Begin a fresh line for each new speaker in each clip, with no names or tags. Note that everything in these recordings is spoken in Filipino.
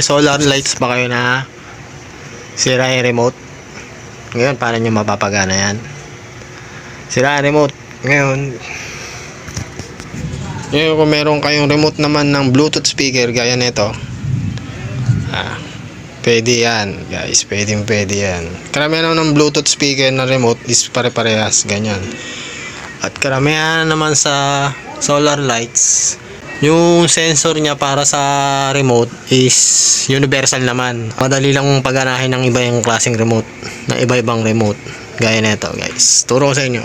Solar lights ba kayo na sira yung remote? Ngayon, paano nyo mapapagana yan? Sira yung remote. Ngayon, ngayon kung meron kayong remote naman ng Bluetooth speaker gaya nito, ah, pwede yan, guys. Pwede pwede yan. Karamihan ng Bluetooth speaker na remote is pare-parehas, ganyan. At karamihan naman sa solar lights, yung sensor niya para sa remote is universal naman. Madali lang paganahin ng iba yung klaseng remote, na iba-ibang remote. Gaya nito, guys. Turo ko sa inyo.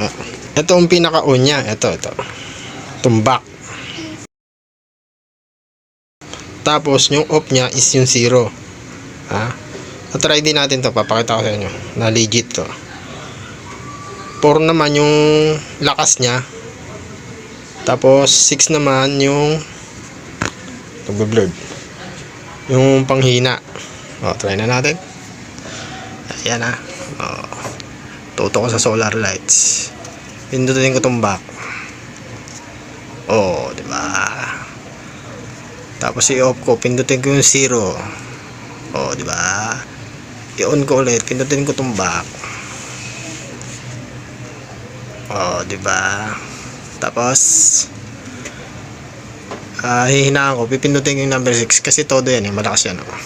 Ito ang pinaka-on niya. Ito, ito. Tumbak. Tapos, yung off niya is yung zero. Ha? So, try din natin to. Papakita ko sa inyo. Na legit to. 4 naman yung lakas niya. Tapos 6 naman yung nagbe-blurred. Yung panghina. O, try na natin. Ayan na. O, tuto ko sa solar lights. Pindutin ko itong back. O, di ba? Tapos i-off ko, pindutin ko yung zero. O, di ba? I-on ko ulit, pindutin ko itong back. O, di ba? Tapos, ah hihinaan ko, pipindutin yung number 6 kasi todo yan eh, malakas yan. Oh.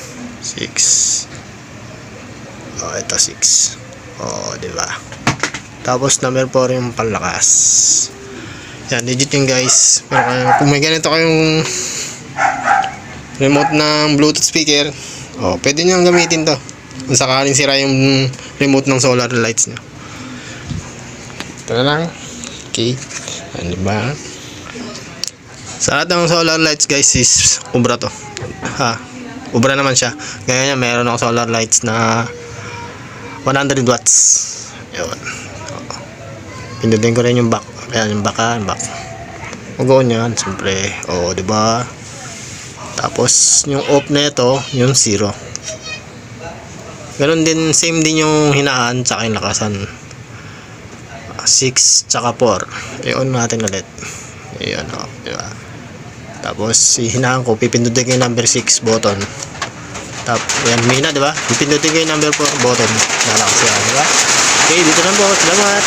6. Oh, ito 6. Oh, di ba? Tapos number 4 yung palakas. Yan, legit yung guys. Pero kung may ganito kayong remote ng Bluetooth speaker, oh, pwede nyo gamitin to. Kung sakaling sira yung remote ng solar lights nyo. Ito na lang. Okay. Ano ba? Sa lahat ng solar lights guys is ubra to. Ha. Ubra naman siya. Gaya niya meron ako solar lights na 100 watts. Yun. Pindutin ko rin yung back. Ayan yung back ha. Back. Mag-on yan. Siyempre. Oo, di ba? Tapos yung off na ito, yung zero. Ganon din, same din yung hinaan tsaka yung lakasan. 6 tsaka 4 i-on natin ulit. Ayan o diba tapos hinahan ko pipindutin ko yung number 6 button. Tap yan mina diba pipindutin ko yung number 4 button. Nalakas yan diba okay dito na po. Salamat